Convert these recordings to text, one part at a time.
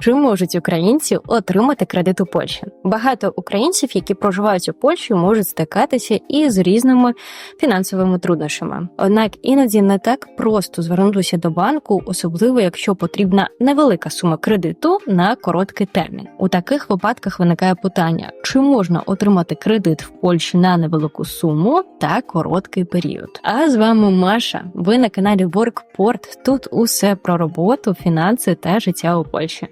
Чи можуть українці отримати кредит у Польщі? Багато українців, які проживають у Польщі, можуть стикатися із різними фінансовими труднощами. Однак іноді не так просто звернутися до банку, особливо якщо потрібна невелика сума кредиту на короткий термін. У таких випадках виникає питання: чи можна отримати кредит в Польщі на невелику суму та короткий період? А з вами Маша. Ви на каналі WorkPort. Тут усе про роботу, фінанси та життя у Польщі.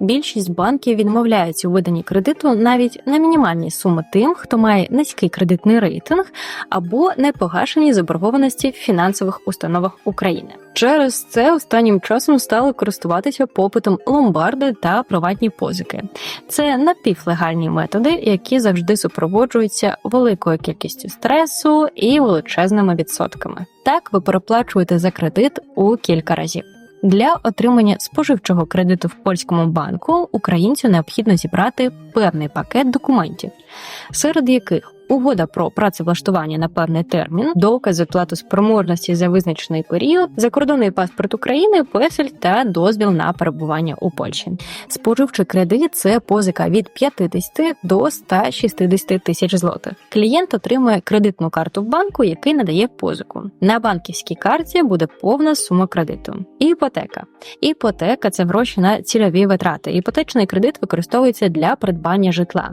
Більшість банків відмовляються у виданні кредиту навіть на мінімальні суми тим, хто має низький кредитний рейтинг або непогашені заборгованості в фінансових установах України. Через це останнім часом стали користуватися попитом ломбарди та приватні позики. Це напівлегальні методи, які завжди супроводжуються великою кількістю стресу і величезними відсотками. Так ви переплачуєте за кредит у кілька разів. Для отримання споживчого кредиту в польському банку українцю необхідно зібрати певний пакет документів, серед яких угода про працевлаштування на певний термін, докази платоспроможності за визначений період, закордонний паспорт України, песель та дозвіл на перебування у Польщі. Споживчий кредит це позика від 50 до 160 тисяч злотих. Клієнт отримує кредитну карту в банку, який надає позику. На банківській карті буде повна сума кредиту. Іпотека. Іпотека це гроші на цільові витрати. Іпотечний кредит використовується для придбання житла.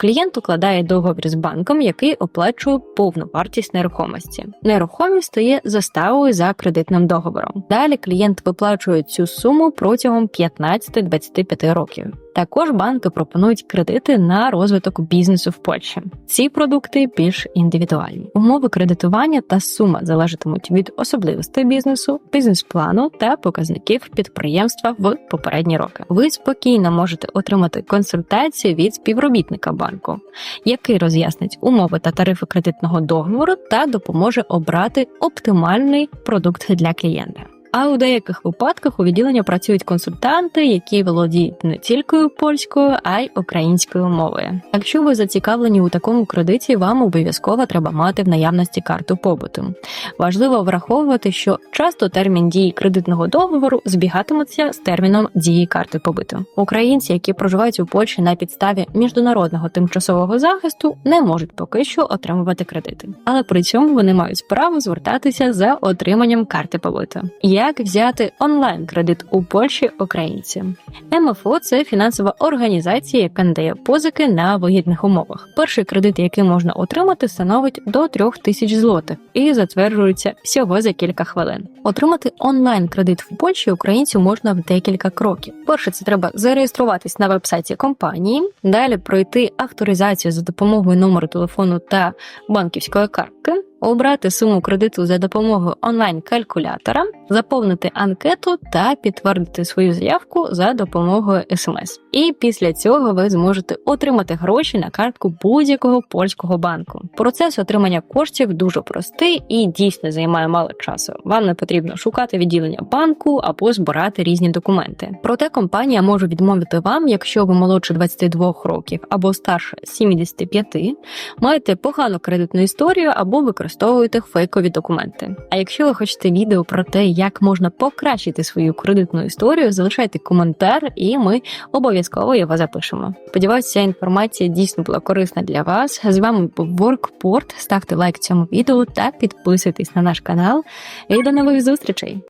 Клієнт укладає договір з банком, який оплачує повну вартість нерухомості. Нерухомість стає заставою за кредитним договором. Далі клієнт виплачує цю суму протягом 15-25 років. Також банки пропонують кредити на розвиток бізнесу в Польщі. Ці продукти більш індивідуальні. Умови кредитування та сума залежатимуть від особливостей бізнесу, бізнес-плану та показників підприємства в попередні роки. Ви спокійно можете отримати консультацію від співробітника банку, який роз'яснить умови та тарифи кредитного договору та допоможе обрати оптимальний продукт для клієнта. А у деяких випадках у відділенні працюють консультанти, які володіють не тільки польською, а й українською мовою. Якщо ви зацікавлені у такому кредиті, вам обов'язково треба мати в наявності карту побуту. Важливо враховувати, що часто термін дії кредитного договору збігатиметься з терміном дії карти побуту. Українці, які проживають у Польщі на підставі міжнародного тимчасового захисту, не можуть поки що отримувати кредити, але при цьому вони мають право звертатися за отриманням карти побуту. Як взяти онлайн кредит у Польщі українцям? МФО це фінансова організація, яка надає позики на вигідних умовах. Перший кредит, який можна отримати, становить до 3 тисяч злотих і затверджується всього за кілька хвилин. Отримати онлайн кредит в Польщі українцю можна в декілька кроків. Перше, це треба зареєструватись на вебсайті компанії, далі пройти авторизацію за допомогою номеру телефону та банківської картки обрати суму кредиту за допомогою онлайн-калькулятора, заповнити анкету та підтвердити свою заявку за допомогою смс. І після цього ви зможете отримати гроші на картку будь-якого польського банку. Процес отримання коштів дуже простий і дійсно займає мало часу. Вам не потрібно шукати відділення банку або збирати різні документи. Проте компанія може відмовити вам, якщо ви молодше 22 років або старше 75, маєте погану кредитну історію або використовуєте фейкові документи. А якщо ви хочете відео про те, як можна покращити свою кредитну історію, залишайте коментар, і ми обов'язково його запишемо. Сподіваюся, ця інформація дійсно була корисна для вас. З вами був WorkPort. Ставте лайк цьому відео та підписуйтесь на наш канал. І до нових зустрічей!